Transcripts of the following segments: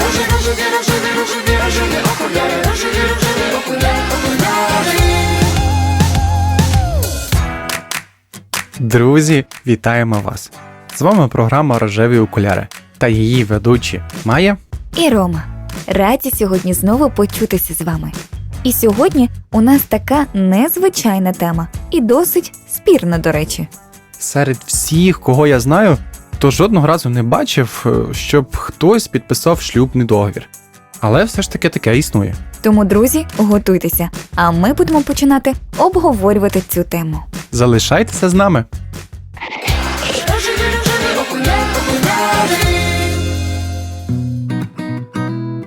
Рожеві, рожеві, рожеві, рожеві, рожеві окуляри, рожеві, рожеві окуляри, окуляри. Друзі, вітаємо вас! З вами програма Рожеві окуляри та її ведучі Майя. і Рома. Раді сьогодні знову почутися з вами. І сьогодні у нас така незвичайна тема і досить спірна, до речі. Серед всіх, кого я знаю, то жодного разу не бачив, е, щоб хтось підписав шлюбний договір. Але все ж таки таке існує. Тому, друзі, готуйтеся, а ми будемо починати обговорювати цю тему. Залишайтеся з нами.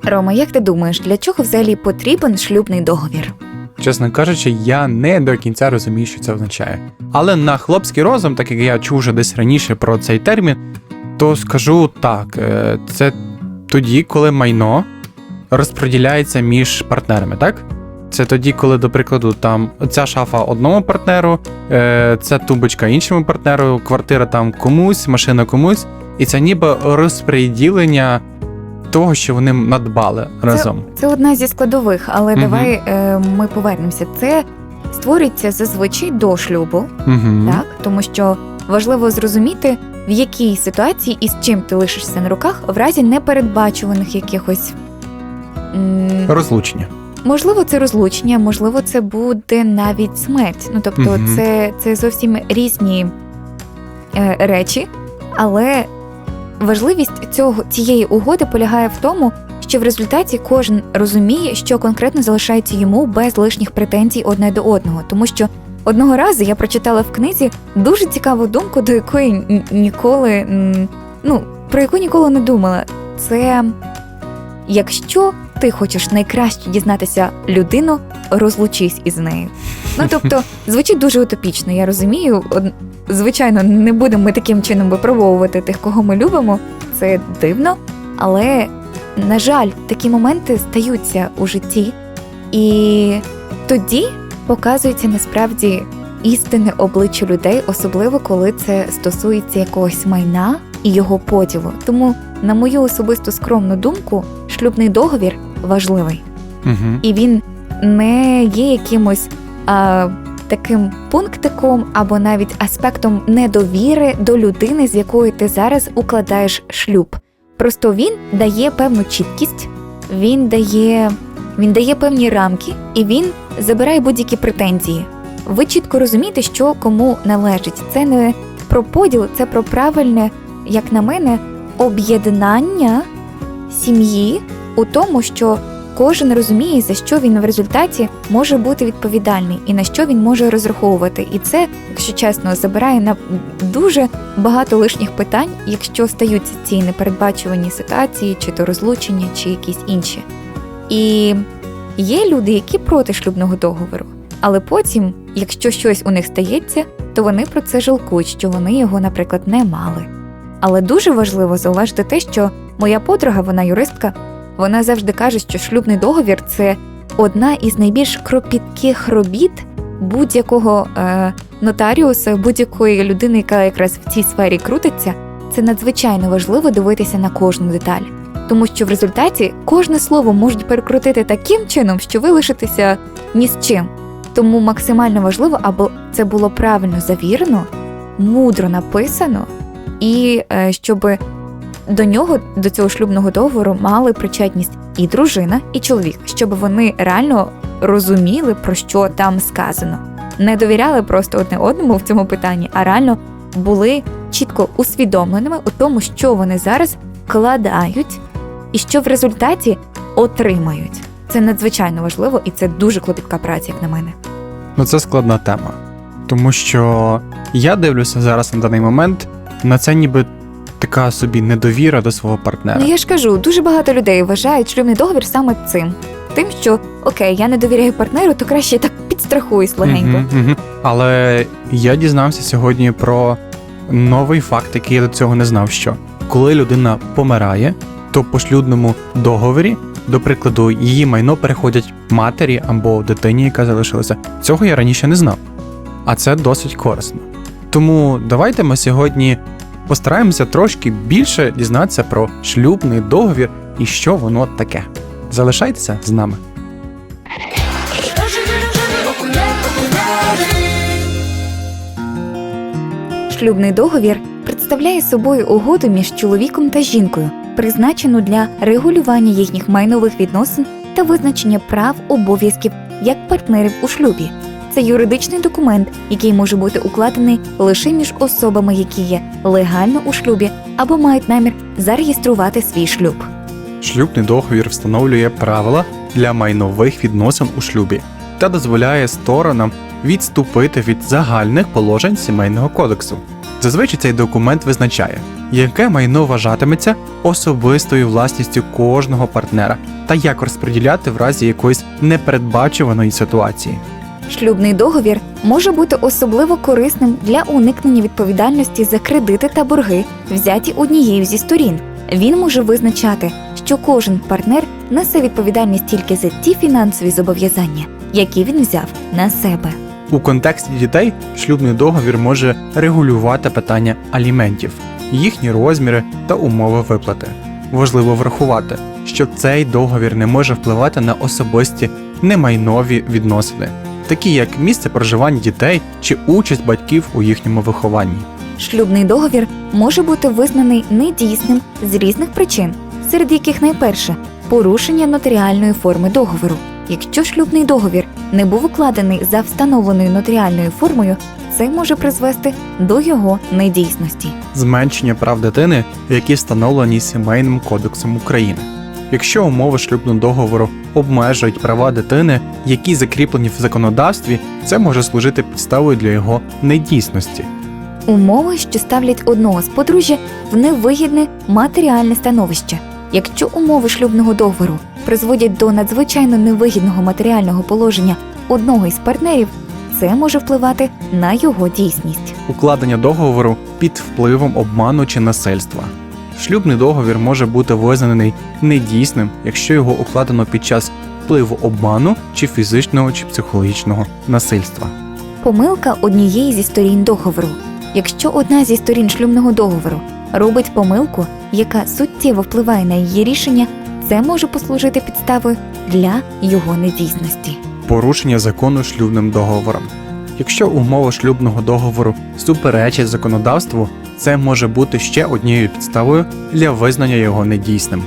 Рома, як ти думаєш, для чого взагалі потрібен шлюбний договір? Чесно кажучи, я не до кінця розумію, що це означає. Але на хлопський розум, так як я чув вже десь раніше про цей термін, то скажу так: е, це тоді, коли майно розподіляється між партнерами, так? Це тоді, коли, до прикладу, там ця шафа одному партнеру, е, ця тумбочка іншому партнеру, квартира там комусь, машина комусь, і це ніби розподілення того, що вони надбали разом. Це одна зі складових, але Мгм. давай е, ми повернемося. Це створюється зазвичай до шлюбу, Угу. так тому що важливо зрозуміти, в якій ситуації і з чим ти лишишся на руках в разі непередбачуваних якихось. м, Розлучення. Можливо, це розлучення, можливо, це буде навіть смерть. Ну тобто, Мгм. це, це зовсім різні е, речі, але важливість цього цієї угоди полягає в тому, що в результаті кожен розуміє, що конкретно залишається йому без лишніх претензій одне до одного, тому що. Одного разу я прочитала в книзі дуже цікаву думку, до якої ніколи ну про яку ніколи не думала. Це якщо ти хочеш найкраще дізнатися людину, розлучись із нею. Ну тобто, звучить дуже утопічно, я розумію. Звичайно, не будемо ми таким чином випробовувати тих, кого ми любимо. Це дивно, але на жаль, такі моменти стаються у житті, і тоді показується насправді істинне обличчя людей, особливо коли це стосується якогось майна і його поділу. Тому, на мою особисту скромну думку, шлюбний договір важливий, Угу. і він не є якимось а, таким пунктиком або навіть аспектом недовіри до людини, з якою ти зараз укладаєш шлюб. Просто він дає певну чіткість, він дає, він дає певні рамки, і він забирає будь-які претензії. Ви чітко розумієте, що кому належить. Це не про поділ, це про правильне, як на мене, об'єднання сім'ї у тому, що кожен розуміє, за що він в результаті може бути відповідальний і на що він може розраховувати. І це, якщо чесно, забирає на дуже багато лишніх питань, якщо стаються ці непередбачувані ситуації, чи то розлучення, чи якісь інші. І є люди, які проти шлюбного договору, але потім, якщо щось у них стається, то вони про це жалкують, що вони його, наприклад, не мали. Але дуже важливо зауважити те, що моя подруга, вона юристка, вона завжди каже, що шлюбний договір це одна із найбільш кропітких робіт будь-якого е, нотаріуса, будь-якої людини, яка якраз в цій сфері крутиться. Це надзвичайно важливо дивитися на кожну деталь, тому що в результаті кожне слово можуть перекрутити таким чином, що ви лишитеся ні з чим. Тому максимально важливо, аби це було правильно завірено, мудро написано, і е, щоб до нього, до цього шлюбного договору, мали причетність і дружина, і чоловік, щоб вони реально розуміли, про що там сказано. Не довіряли просто одне одному в цьому питанні, а реально були чітко усвідомленими у тому, що вони зараз вкладають, і що в результаті отримають. Це надзвичайно важливо, і це дуже клопітка праця, як на мене. Ну це складна тема. Тому що я дивлюся зараз на даний момент на це ніби така собі недовіра до свого партнера. Ну я ж кажу, дуже багато людей вважають шлюбний договір саме цим. Тим, що окей, я не довіряю партнеру, то краще я так підстрахуюсь легенько. Мгм, мгм. Але я дізнався сьогодні про новий факт, який я до цього не знав. Що коли людина помирає, то по шлюбному договорі, до прикладу, її майно переходять матері або дитині, яка залишилася. Цього я раніше не знав. А це досить корисно. Тому давайте ми сьогодні постараємося трошки більше дізнатися про шлюбний договір і що воно таке. Залишайтеся з нами. Шлюбний договір представляє собою угоду між чоловіком та жінкою, призначену для регулювання їхніх майнових відносин та визначення прав обов'язків як партнерів у шлюбі. Це юридичний документ, який може бути укладений лише між особами, які є легально у шлюбі або мають намір зареєструвати свій шлюб. Шлюбний договір встановлює правила для майнових відносин у шлюбі та дозволяє сторонам відступити від загальних положень сімейного кодексу. Зазвичай цей документ визначає, яке майно вважатиметься особистою власністю кожного партнера та як розподіляти в разі якоїсь непередбачуваної ситуації. Шлюбний договір може бути особливо корисним для уникнення відповідальності за кредити та борги, взяті однією зі сторін. Він може визначати, що кожен партнер несе відповідальність тільки за ті фінансові зобов'язання, які він взяв на себе. У контексті дітей шлюбний договір може регулювати питання аліментів, їхні розміри та умови виплати. Важливо врахувати, що цей договір не може впливати на особисті немайнові відносини, такі як місце проживання дітей чи участь батьків у їхньому вихованні. Шлюбний договір може бути визнаний недійсним з різних причин, серед яких найперше порушення нотаріальної форми договору. Якщо шлюбний договір не був укладений за встановленою нотаріальною формою, це може призвести до його недійсності. Зменшення прав дитини, які встановлені сімейним кодексом України. Якщо умови шлюбного договору обмежують права дитини, які закріплені в законодавстві, це може служити підставою для його недійсності. Умови, що ставлять одного з подружжя в невигідне матеріальне становище. Якщо умови шлюбного договору призводять до надзвичайно невигідного матеріального положення одного із партнерів, це може впливати на його дійсність. укладення договору під впливом обману чи насильства. Шлюбний договір може бути визнаний недійсним, якщо його укладено під час впливу обману чи фізичного чи психологічного насильства. Помилка однієї зі сторін договору. Якщо одна зі сторін шлюбного договору робить помилку, яка суттєво впливає на її рішення, це може послужити підставою для його недійсності. Порушення закону шлюбним договором. Якщо умови шлюбного договору суперечать законодавству, це може бути ще однією підставою для визнання його недійсним.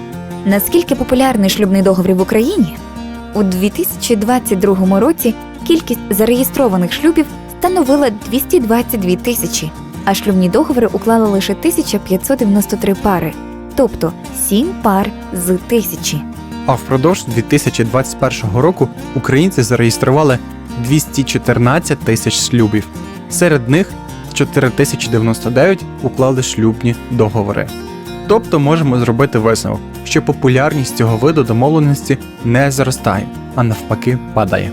Наскільки популярний шлюбний договір в Україні? У 2022 році кількість зареєстрованих шлюбів становила 222 тисячі, а шлюбні договори уклали лише 1593 пари, тобто 7 пар з тисячі. А впродовж 2021 року українці зареєстрували 214 тисяч шлюбів. Серед них 4099 уклали шлюбні договори. Тобто можемо зробити висновок, що популярність цього виду домовленості не зростає, а навпаки падає.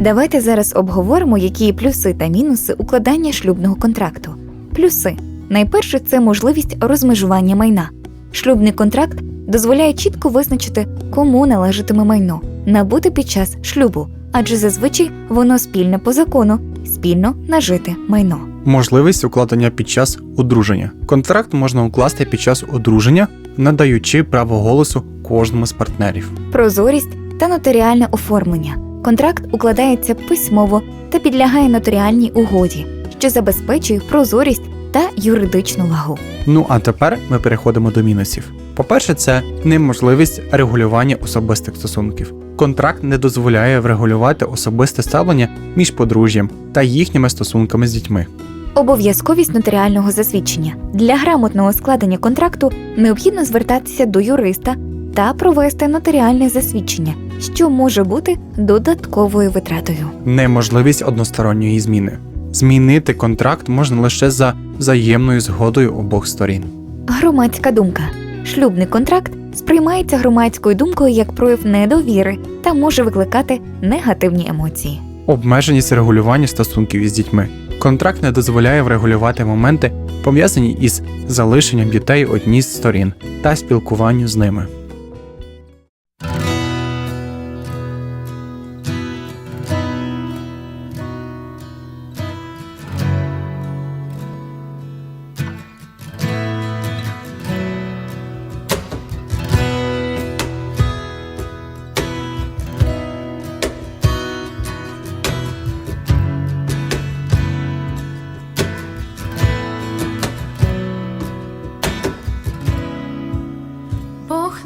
Давайте зараз обговоримо, які плюси та мінуси укладання шлюбного контракту. Плюси найперше це можливість розмежування майна. Шлюбний контракт дозволяє чітко визначити, кому належатиме майно, набути під час шлюбу, адже зазвичай воно спільне по закону, спільно нажити майно. Можливість укладення під час одруження. Контракт можна укласти під час одруження, надаючи право голосу кожному з партнерів. Прозорість та нотаріальне оформлення. Контракт укладається письмово та підлягає нотаріальній угоді, що забезпечує прозорість та юридичну вагу. Ну а тепер ми переходимо до мінусів. По-перше, це неможливість регулювання особистих стосунків. Контракт не дозволяє врегулювати особисте ставлення між подружжям та їхніми стосунками з дітьми. Обов'язковість нотаріального засвідчення для грамотного складення контракту необхідно звертатися до юриста та провести нотаріальне засвідчення, що може бути додатковою витратою. Неможливість односторонньої зміни. Змінити контракт можна лише за взаємною згодою обох сторін. Громадська думка. Шлюбний контракт сприймається громадською думкою як прояв недовіри та може викликати негативні емоції. Обмеженість регулювання стосунків із дітьми. Контракт не дозволяє врегулювати моменти, пов'язані із залишенням дітей одній з сторін та спілкуванню з ними.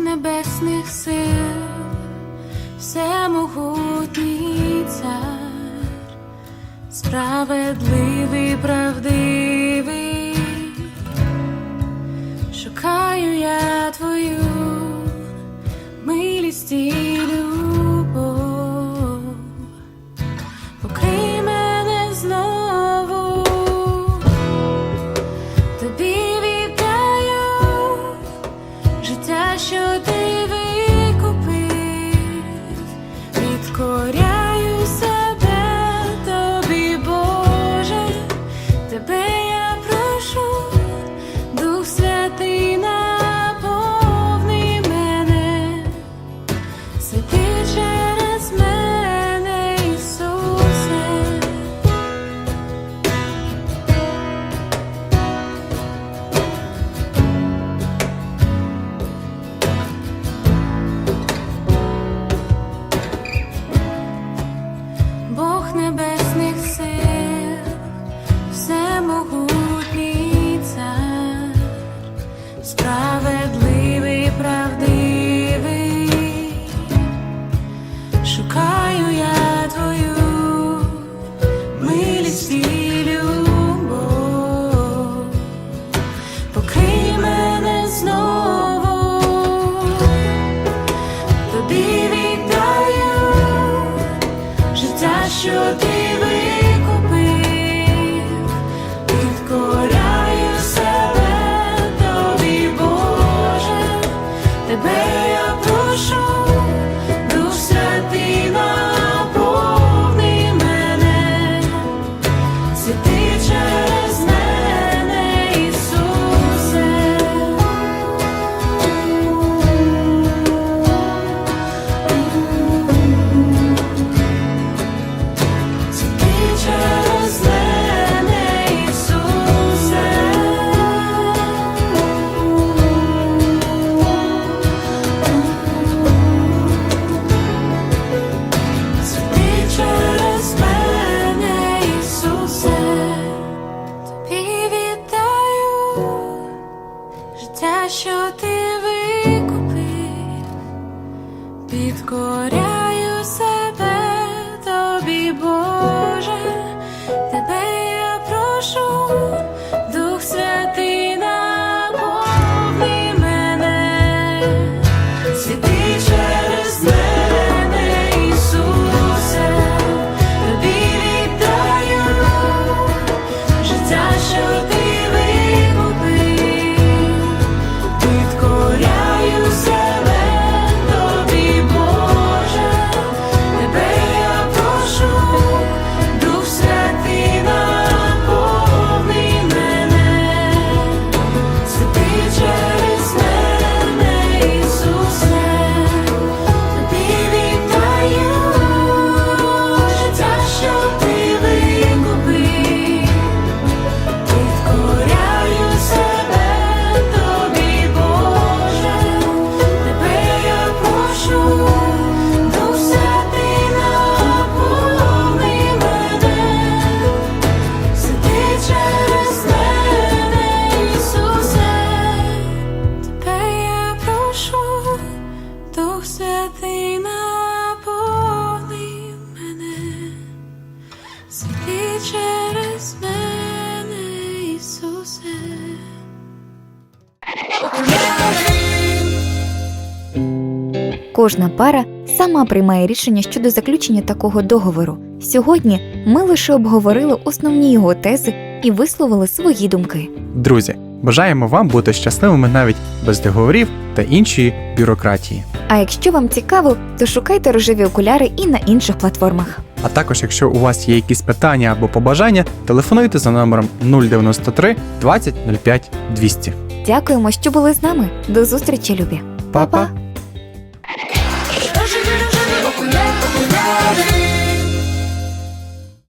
Небесних сил, всемогутній цар, справедливий, правдивий, шукаю я твою милість Кожна пара сама приймає рішення щодо заключення такого договору. Сьогодні ми лише обговорили основні його тези і висловили свої думки. Друзі, бажаємо вам бути щасливими навіть без договорів та іншої бюрократії. А якщо вам цікаво, то шукайте рожеві окуляри і на інших платформах. А також, якщо у вас є якісь питання або побажання, телефонуйте за номером 093 20 05 200. Дякуємо, що були з нами. До зустрічі, любі. Па-па!